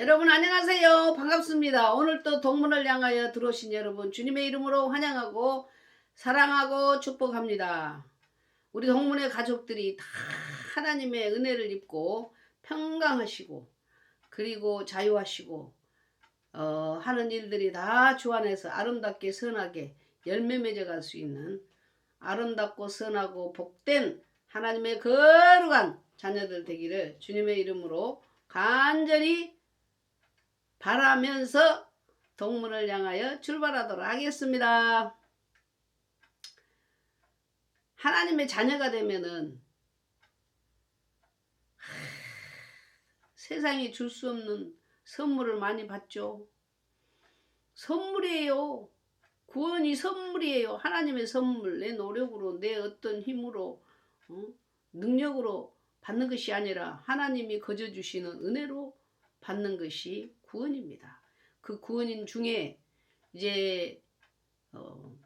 여러분 안녕하세요. 반갑습니다. 오늘 또 동문을 향하여 들어오신 여러분 주님의 이름으로 환영하고 사랑하고 축복합니다. 우리 동문의 가족들이 다 하나님의 은혜를 입고 평강하시고 그리고 자유하시고 어, 하는 일들이 다 주 안에서 아름답게 선하게 열매 맺어갈 수 있는 아름답고 선하고 복된 하나님의 거룩한 자녀들 되기를 주님의 이름으로 간절히 바라면서 동문을 향하여 출발하도록 하겠습니다. 하나님의 자녀가 되면은 하, 세상이 줄 수 없는 선물을 많이 받죠. 선물이에요. 구원이 선물이에요. 하나님의 선물. 내 노력으로, 내 어떤 힘으로, 어? 능력으로 받는 것이 아니라 하나님이 거저 주시는 은혜로 받는 것이 구원입니다. 그 구원인 중에 이제 어,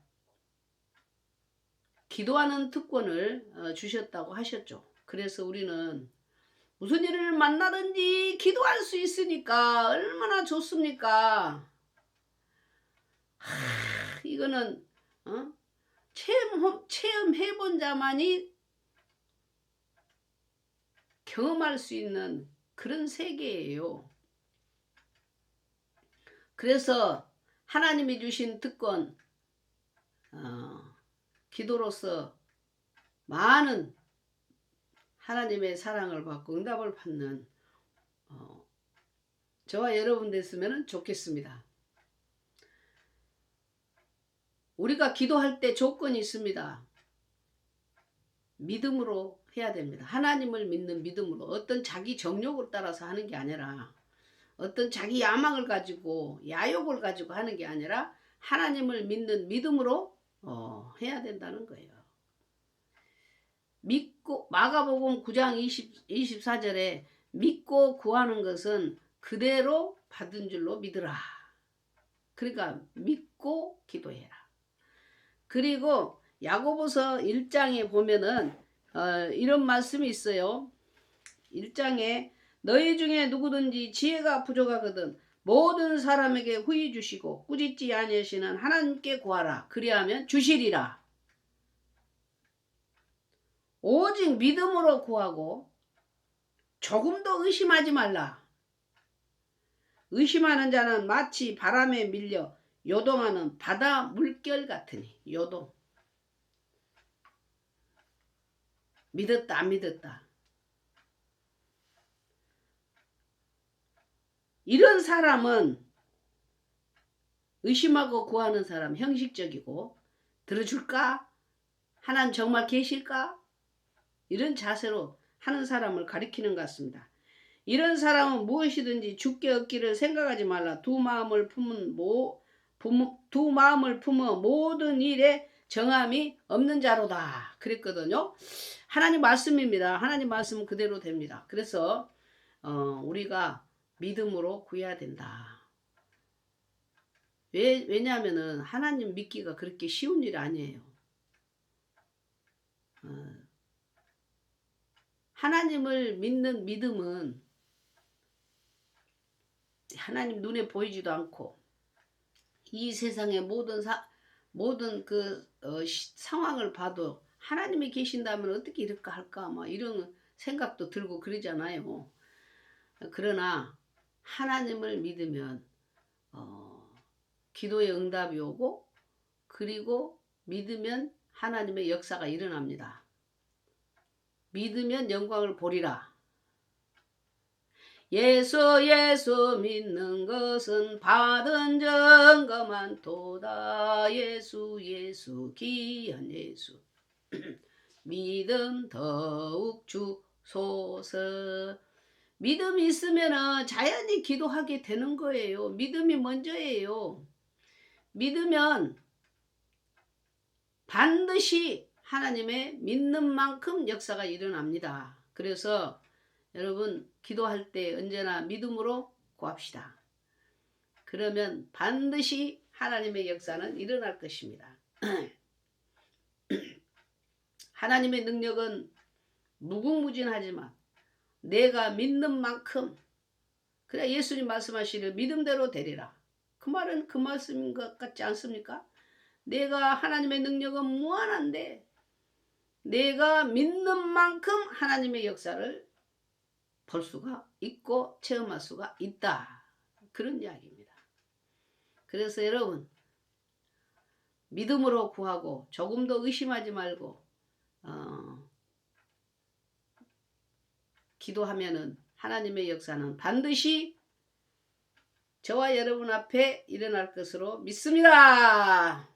기도하는 특권을 어, 주셨다고 하셨죠. 그래서 우리는 무슨 일을 만나든지 기도할 수 있으니까 얼마나 좋습니까? 하, 이거는 어? 체험 체험해본 자만이 경험할 수 있는 그런 세계예요. 그래서 하나님이 주신 특권, 어, 기도로서 많은 하나님의 사랑을 받고 응답을 받는 어, 저와 여러분 됐으면 좋겠습니다. 우리가 기도할 때 조건이 있습니다. 믿음으로 해야 됩니다. 하나님을 믿는 믿음으로 어떤 자기 정욕을 따라서 하는 게 아니라 어떤 자기 야망을 가지고 야욕을 가지고 하는 게 아니라 하나님을 믿는 믿음으로 어, 해야 된다는 거예요. 믿고 마가복음 9장 20, 24절에 믿고 구하는 것은 그대로 받은 줄로 믿으라. 그러니까 믿고 기도해라. 그리고 야고보서 1장에 보면은 어, 이런 말씀이 있어요. 1장에 너희 중에 누구든지 지혜가 부족하거든 모든 사람에게 후히 주시고 꾸짖지 아니하시는 하나님께 구하라. 그리하면 주시리라. 오직 믿음으로 구하고 조금도 의심하지 말라. 의심하는 자는 마치 바람에 밀려 요동하는 바다 물결 같으니 요동. 믿었다 안 믿었다. 이런 사람은 의심하고 구하는 사람 형식적이고 들어줄까? 하나님 정말 계실까? 이런 자세로 하는 사람을 가리키는 것 같습니다. 이런 사람은 무엇이든지 죽게 얻기를 생각하지 말라. 두 마음을 품은 모, 품, 두 마음을 품어 모든 일에 정함이 없는 자로다. 그랬거든요. 하나님 말씀입니다. 하나님 말씀은 그대로 됩니다. 그래서 어, 우리가 믿음으로 구해야 된다. 왜, 왜냐하면 하나님 믿기가 그렇게 쉬운 일 아니에요. 어, 하나님을 믿는 믿음은 하나님 눈에 보이지도 않고 이 세상의 모든 사, 모든 그 어, 시, 상황을 봐도 하나님이 계신다면 어떻게 이럴까 할까 뭐 이런 생각도 들고 그러잖아요. 그러나 하나님을 믿으면 어, 기도의 응답이 오고 그리고 믿으면 하나님의 역사가 일어납니다. 믿으면 영광을 보리라. 예수 예수 믿는 것은 받은 증거만 도다 예수 예수 귀한 예수 믿음 더욱 주소서 믿음이 있으면 자연히 기도하게 되는 거예요. 믿음이 먼저예요. 믿으면 반드시 하나님의 믿는 만큼 역사가 일어납니다. 그래서 여러분 기도할 때 언제나 믿음으로 구합시다. 그러면 반드시 하나님의 역사는 일어날 것입니다. 하나님의 능력은 무궁무진하지만 내가 믿는 만큼 그래 예수님 말씀하시를 믿음대로 되리라. 그 말은 그 말씀인 것 같지 않습니까? 내가 하나님의 능력은 무한한데 내가 믿는 만큼 하나님의 역사를 볼 수가 있고 체험할 수가 있다. 그런 이야기입니다. 그래서 여러분 믿음으로 구하고 조금도 의심하지 말고 어, 기도하면은 하나님의 역사는 반드시 저와 여러분 앞에 일어날 것으로 믿습니다.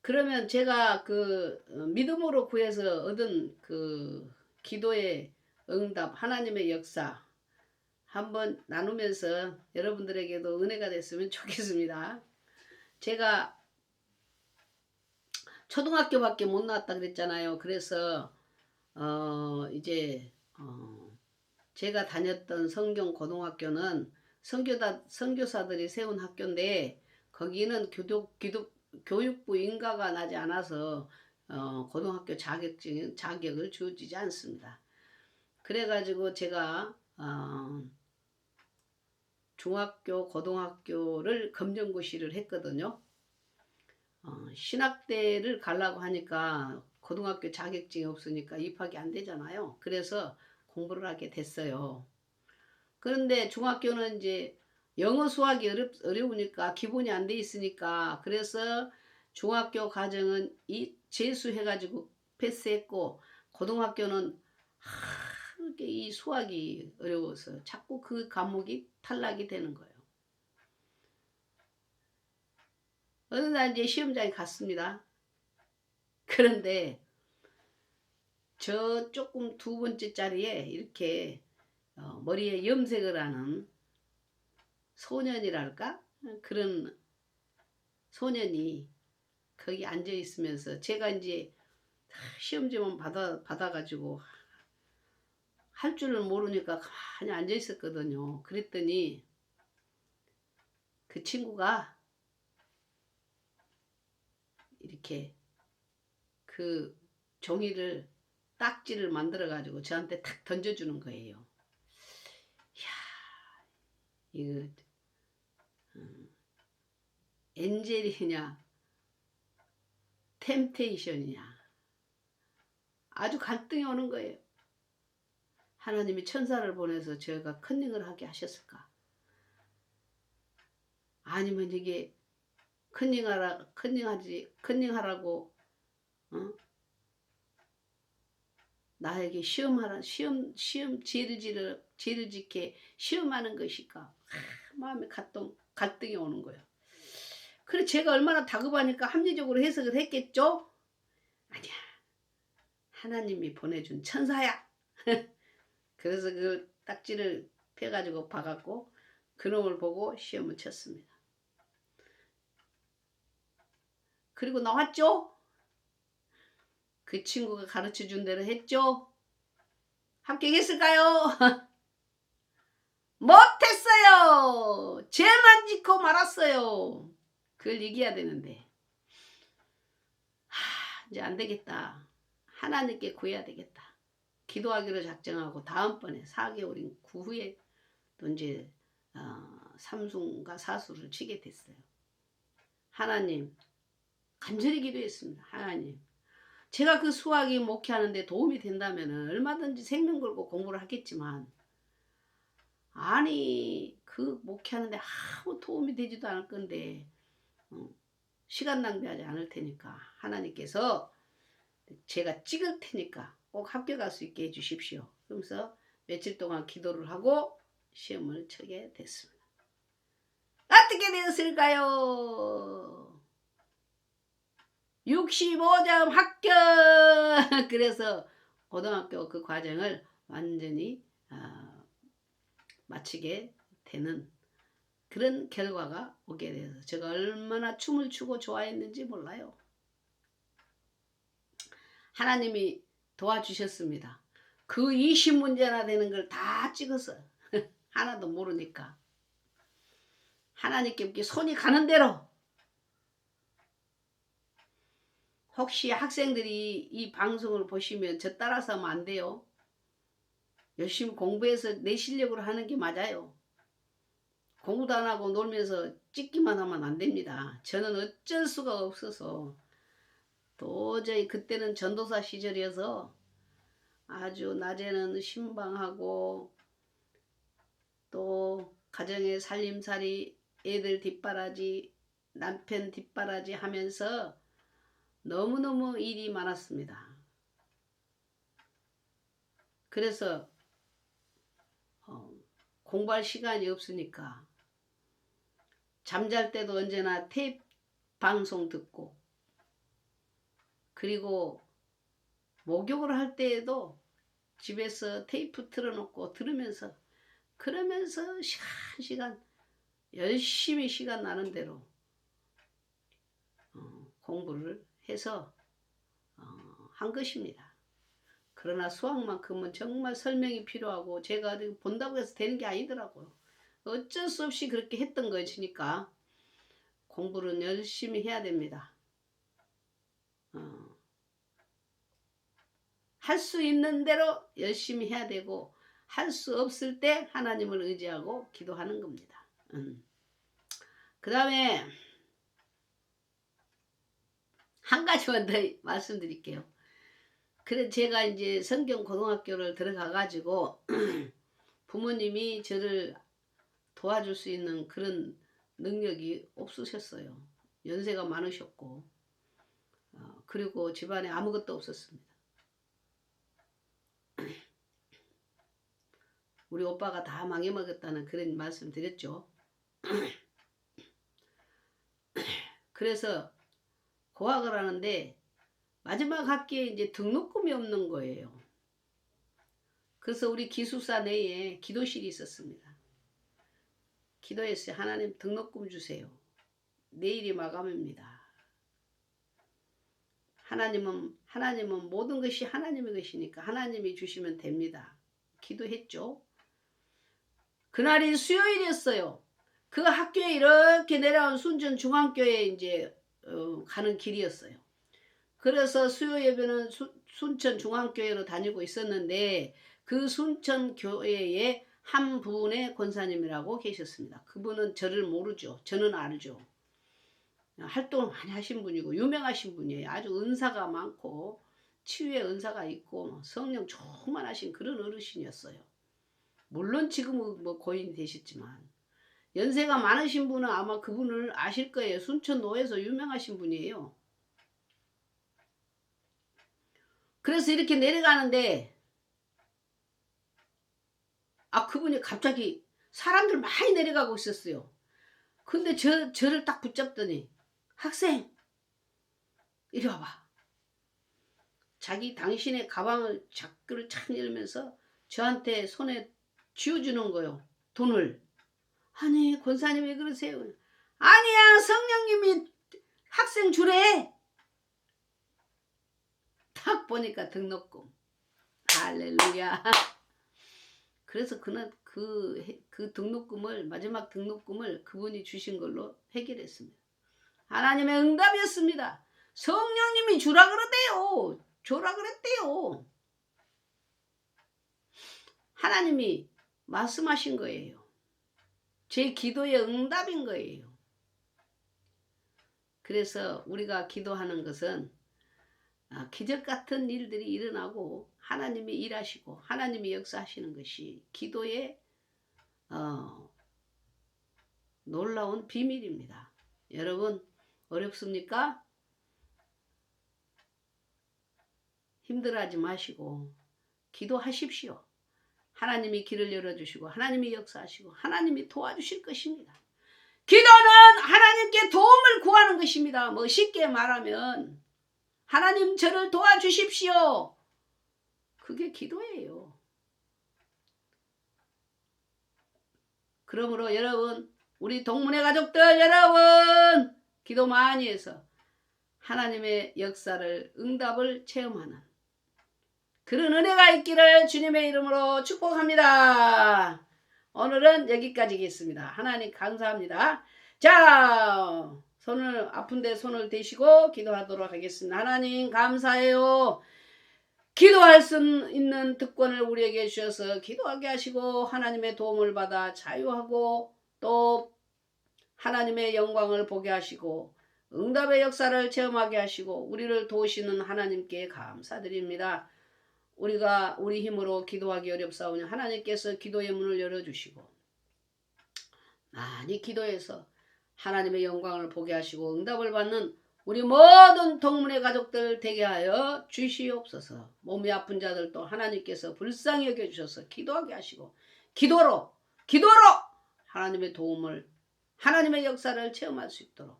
그러면 제가 그 어, 믿음으로 구해서 얻은 그 기도의 응답, 하나님의 역사 한번 나누면서 여러분들에게도 은혜가 됐으면 좋겠습니다. 제가 초등학교밖에 못 나왔다 그랬잖아요. 그래서 어 이제 어 제가 다녔던 성경 고등학교는 선교다 선교사들이 세운 학교인데 거기는 교도 기도 교육부 인가가 나지 않아서 어, 고등학교 자격증 자격을 주어지지 않습니다. 그래가지고 제가 어, 중학교 고등학교를 검정고시를 했거든요. 어, 신학대를 가려고 하니까 고등학교 자격증이 없으니까 입학이 안 되잖아요. 그래서 공부를 하게 됐어요. 그런데 중학교는 이제 영어 수학이 어렵, 어려우니까 기본이 안 돼 있으니까 그래서 중학교 과정은 이 재수해가지고 패스했고 고등학교는 하, 이렇게 이 수학이 어려워서 자꾸 그 과목이 탈락이 되는 거예요. 어느 날 이제 시험장에 갔습니다. 그런데 저 조금 두 번째 자리에 이렇게 어, 머리에 염색을 하는 소년이랄까 그런 소년이 거기 앉아 있으면서 제가 이제 시험지만 받아 받아가지고 할 줄을 모르니까 가만히 앉아 있었거든요. 그랬더니 그 친구가 이렇게 그 종이를 딱지를 만들어 가지고 저한테 탁 던져주는 거예요. 이야, 이거 음, 엔젤이냐 템테이션이냐 아주 갈등이 오는 거예요. 하나님이 천사를 보내서 제가 컨닝을 하게 하셨을까? 아니면 이게 컨닝하라 컨닝하지 컨닝하라고 어? 나에게 시험하라 시험 시험 죄를 지르 죄를 짓게 시험하는 것일까? 하, 마음에 갈등 갈등이 오는 거예요. 그래 제가 얼마나 다급하니까 합리적으로 해석을 했겠죠? 아니야. 하나님이 보내준 천사야. 그래서 그 딱지를 펴가지고 봐갖고 그놈을 보고 시험을 쳤습니다. 그리고 나왔죠? 그 친구가 가르쳐 준 대로 했죠? 합격했을까요? 못했어요! 죄만 짓고 말았어요. 그걸 얘기해야 되는데. 하, 이제 안 되겠다. 하나님께 구해야 되겠다. 기도하기로 작정하고 다음번에 4개월인 그 후에 또 이제 어, 삼순과 사수를 치게 됐어요. 하나님 간절히 기도했습니다. 하나님 제가 그 수학이 목회하는데 도움이 된다면 얼마든지 생명 걸고 공부를 하겠지만 아니 그 목회하는데 아무 도움이 되지도 않을 건데 어, 시간 낭비하지 않을 테니까 하나님께서 제가 찍을 테니까 꼭 합격할 수 있게 해주십시오. 그러면서 며칠 동안 기도를 하고 시험을 치게 됐습니다. 어떻게 되었을까요? 65점 합격! 그래서 고등학교 그 과정을 완전히 어, 마치게 되는 그런 결과가 오게 돼서 제가 얼마나 춤을 추고 좋아했는지 몰라요. 하나님이 도와주셨습니다. 그 20문제나 되는 걸 다 찍어서 하나도 모르니까 하나님께 손이 가는 대로 혹시 학생들이 이 방송을 보시면 저 따라서 하면 안 돼요. 열심히 공부해서 내 실력으로 하는 게 맞아요. 공부도 안 하고 놀면서 찍기만 하면 안 됩니다. 저는 어쩔 수가 없어서 도저히 그때는 전도사 시절이어서 아주 낮에는 신방하고 또 가정의 살림살이 애들 뒷바라지 남편 뒷바라지 하면서 너무너무 일이 많았습니다. 그래서 어, 공부할 시간이 없으니까 잠잘 때도 언제나 테이프 방송 듣고 그리고 목욕을 할 때에도 집에서 테이프 틀어놓고 들으면서 그러면서 시간 시간 열심히 시간 나는 대로 어, 공부를 해서 어, 한 것입니다. 그러나 수학만큼은 정말 설명이 필요하고 제가 본다고 해서 되는 게 아니더라고요. 어쩔 수 없이 그렇게 했던 것이니까 공부는 열심히 해야 됩니다. 어, 할수 있는 대로 열심히 해야 되고 할 수 없을 때 하나님을 의지하고 기도하는 겁니다. 음. 그 다음에 한 가지만 더 말씀드릴게요. 그래 제가 이제 성경 고등학교를 들어가 가지고 부모님이 저를 도와줄 수 있는 그런 능력이 없으셨어요. 연세가 많으셨고 어, 그리고 집안에 아무것도 없었습니다. 우리 오빠가 다 망해먹었다는 그런 말씀 드렸죠. 그래서 고학을 하는데 마지막 학기에 이제 등록금이 없는 거예요. 그래서 우리 기숙사 내에 기도실이 있었습니다. 기도했어요. 하나님 등록금 주세요. 내일이 마감입니다. 하나님은 하나님은 모든 것이 하나님의 것이니까 하나님이 주시면 됩니다. 기도했죠. 그날이 수요일이었어요. 그 학교에 이렇게 내려온 순천 중앙교회 이제 어, 가는 길이었어요. 그래서 수요 예배는 수, 순천 중앙교회로 다니고 있었는데 그 순천 교회에 한 분의 권사님이라고 계셨습니다. 그분은 저를 모르죠. 저는 알죠. 활동을 많이 하신 분이고 유명하신 분이에요. 아주 은사가 많고 치유의 은사가 있고 성령 충만하신 그런 어르신이었어요. 물론 지금은 뭐 고인이 되셨지만 연세가 많으신 분은 아마 그분을 아실 거예요. 순천노에서 유명하신 분이에요. 그래서 이렇게 내려가는데 아 그분이 갑자기 사람들 많이 내려가고 있었어요. 근데 저, 저를 딱 붙잡더니 학생 이리 와봐. 자기 당신의 가방을 자꾸를 착 열면서 저한테 손에 쥐어주는 거요. 돈을. 아니 권사님 왜 그러세요? 아니야 성령님이 학생 주래. 딱 보니까 등록금. 할렐루야. 그래서 그는 그, 해- 그 등록금을 마지막 등록금을 그분이 주신 걸로 해결했습니다. 하나님의 응답이었습니다. 성령님이 주라 그러대요. 줘라 그랬대요. 하나님이 말씀하신 거예요. 제 기도의 응답인 거예요. 그래서 우리가 기도하는 것은 아, 기적 같은 일들이 일어나고 하나님이 일하시고 하나님이 역사하시는 것이 기도의 어, 놀라운 비밀입니다. 여러분 어렵습니까? 힘들어하지 마시고 기도하십시오. 하나님이 길을 열어주시고 하나님이 역사하시고 하나님이 도와주실 것입니다. 기도는 하나님께 도움을 구하는 것입니다. 뭐 쉽게 말하면 하나님 저를 도와주십시오. 그게 기도예요. 그러므로 여러분 우리 동문회 가족들 여러분 기도 많이 해서 하나님의 역사를 응답을 체험하는 그런 은혜가 있기를 주님의 이름으로 축복합니다. 오늘은 여기까지겠습니다. 하나님 감사합니다. 자, 손을 아픈데 손을 대시고 기도하도록 하겠습니다. 하나님 감사해요. 기도할 수 있는 특권을 우리에게 주셔서 기도하게 하시고 하나님의 도움을 받아 자유하고 또 하나님의 영광을 보게 하시고 응답의 역사를 체험하게 하시고 우리를 도우시는 하나님께 감사드립니다. 우리가 우리 힘으로 기도하기 어렵사오니 하나님께서 기도의 문을 열어주시고 많이 기도해서 하나님의 영광을 보게 하시고 응답을 받는 우리 모든 동문의 가족들 되게 하여 주시옵소서. 몸이 아픈 자들도 하나님께서 불쌍히 여겨주셔서 기도하게 하시고 기도로 기도로 하나님의 도움을 하나님의 역사를 체험할 수 있도록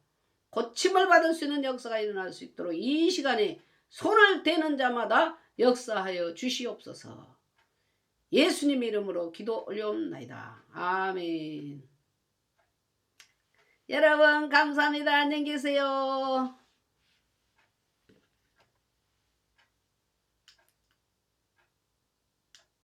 고침을 받을 수 있는 역사가 일어날 수 있도록 이 시간에 손을 대는 자마다 역사하여 주시옵소서. 예수님 이름으로 기도 올려옵나이다. 아멘. 여러분 감사합니다. 안녕히 계세요.